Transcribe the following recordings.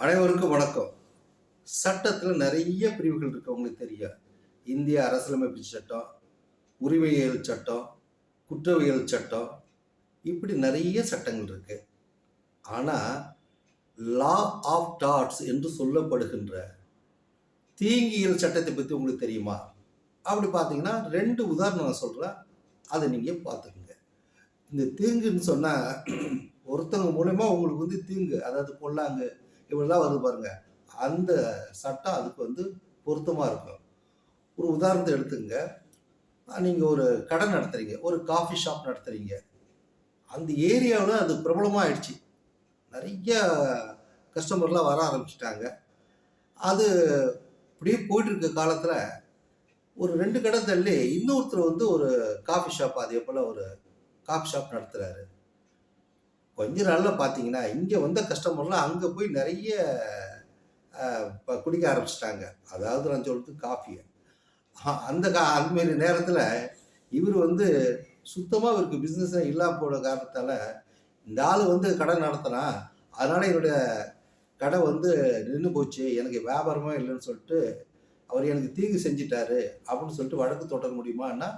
அனைவருக்கும் வணக்கம். சட்டத்தில் நிறைய பிரிவுகள் இருக்கு உங்களுக்கு தெரியும் இந்திய அரசியலமைப்பு சட்டம் உரிமையியல் சட்டம் குற்றவியல் சட்டம் இப்படி நிறைய சட்டங்கள் இருக்கு. ஆனால் லா ஆஃப் டாட்ஸ் என்று சொல்லப்படுகின்ற தீங்கியல் சட்டத்தை பற்றி உங்களுக்கு தெரியுமா? அப்படி பார்த்தீங்கன்னா ரெண்டு உதாரணம் நான் சொல்கிறேன் அதை நீங்கள் பார்த்துக்குங்க. இந்த தீங்குன்னு சொன்னால் ஒருத்தவங்க மூலயமா உங்களுக்கு வந்து தீங்கு அதாவது கொல்லாங்க இப்படிலாம் வருது பாருங்க அந்த சட்டம் அதுக்கு வந்து பொருத்தமாக இருக்கும். ஒரு உதாரணத்தை எடுத்துங்க. நீங்கள் ஒரு கடை நடத்துறீங்க ஒரு காஃபி ஷாப் நடத்துறீங்க. அந்த ஏரியாவில் அது பிரபலமாக ஆயிடுச்சு நிறைய கஸ்டமர்லாம் வர ஆரம்பிச்சிட்டாங்க. அது இப்படியே போயிட்டு இருக்க காலத்தில் ஒரு ரெண்டு கடை தள்ளி இன்னொருத்தர் வந்து ஒரு காஃபி ஷாப் அதே போல் ஒரு காஃபி ஷாப் நடத்துகிறாரு கொஞ்ச நாளில் பார்த்தீங்கன்னா இங்கே வந்த கஸ்டமர்லாம் அங்கே போய் நிறைய இப்போ குடிக்க ஆரம்பிச்சிட்டாங்க. அதாவது நான் சொல்றது காஃபியை அந்த கா அந்தமாரி நேரத்தில் இவர் வந்து சுத்தமாக இவருக்கு பிஸ்னஸ் இல்லாமல் போன காரணத்தால் இந்த ஆள் வந்து கடை நடத்தினா அதனால் என்னுடைய கடை வந்து நின்று போச்சு. எனக்கு வியாபாரமே இல்லைன்னு சொல்லிட்டு அவர் எனக்கு தீங்கு செஞ்சிட்டாரு அப்படின்னு சொல்லிட்டு வழக்கு தொடர முடியுமான்னா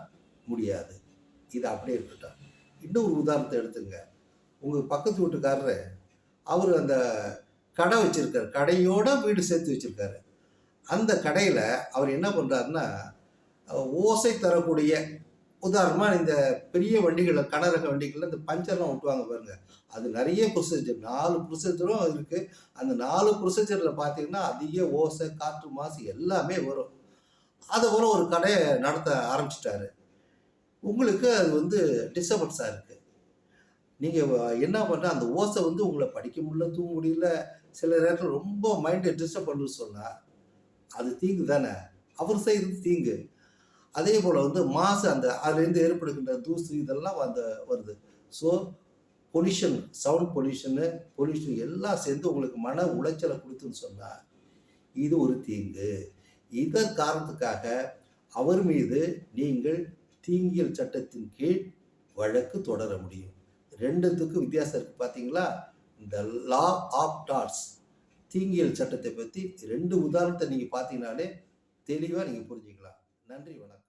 முடியாது. இது அப்படியே இருக்கட்டும் இன்னும் ஒரு உதாரணத்தை எடுத்துங்க. உங்கள் பக்கத்து வீட்டுக்காரரு அவர் அந்த கடை வச்சுருக்காரு. கடையோட வீடு சேர்த்து வச்சுருக்காரு. அந்த கடையில் அவர் என்ன பண்ணுறாருன்னா ஓசை தரக்கூடிய உதாரணமாக இந்த பெரிய வண்டிகளில் கனரக வண்டிகளில் இந்த பஞ்சர்லாம் விட்டுவாங்க பாருங்க. அது நிறைய ப்ரொசீஜர் நாலு ப்ரொசீஜரும் இருக்குது அந்த நாலு ப்ரொசீஜரில் பார்த்தீங்கன்னா அதிக ஓசை காற்று மாசு எல்லாமே வரும். அதை போல ஒரு கடையை நடத்த ஆரம்பிச்சிட்டாரு. உங்களுக்கு அது வந்து டிஸ்டர்பன்ஸாக இருக்குது நீங்கள் என்ன பண்ணுற அந்த ஓசை வந்து உங்களை படிக்க முடியல தூங்க முடியல. சில நேரத்தில் ரொம்ப மைண்டை டிஸ்டர்ப் பண்ணுன்னு சொன்னால் அது தீங்கு தானே? அவர் செய்கிறது தீங்கு. அதே போல் வந்து மாசு அந்த அதுலேருந்து ஏற்படுகின்ற தூசு இதெல்லாம் அந்த வருது. So pollution sound pollution pollution எல்லாம் சேர்ந்து உங்களுக்கு மன உளைச்சலை கொடுத்துன்னு சொன்னால் இது ஒரு தீங்கு. இதன் காரணத்துக்காக அவர் மீது நீங்கள் தீங்கியல் சட்டத்தின் கீழ் வழக்கு தொடர முடியும். ரெண்டுத்துக்கும் வித்தியாசம் இருக்குது பார்த்தீங்களா இந்த லா ஆஃப் டார்ஸ் தீங்கியல் சட்டத்தை பற்றி ரெண்டு உதாரணத்தை நீங்கள் பார்த்தீங்கனாலே தெளிவாக நீங்கள் புரிஞ்சுக்கலாம். நன்றி வணக்கம்.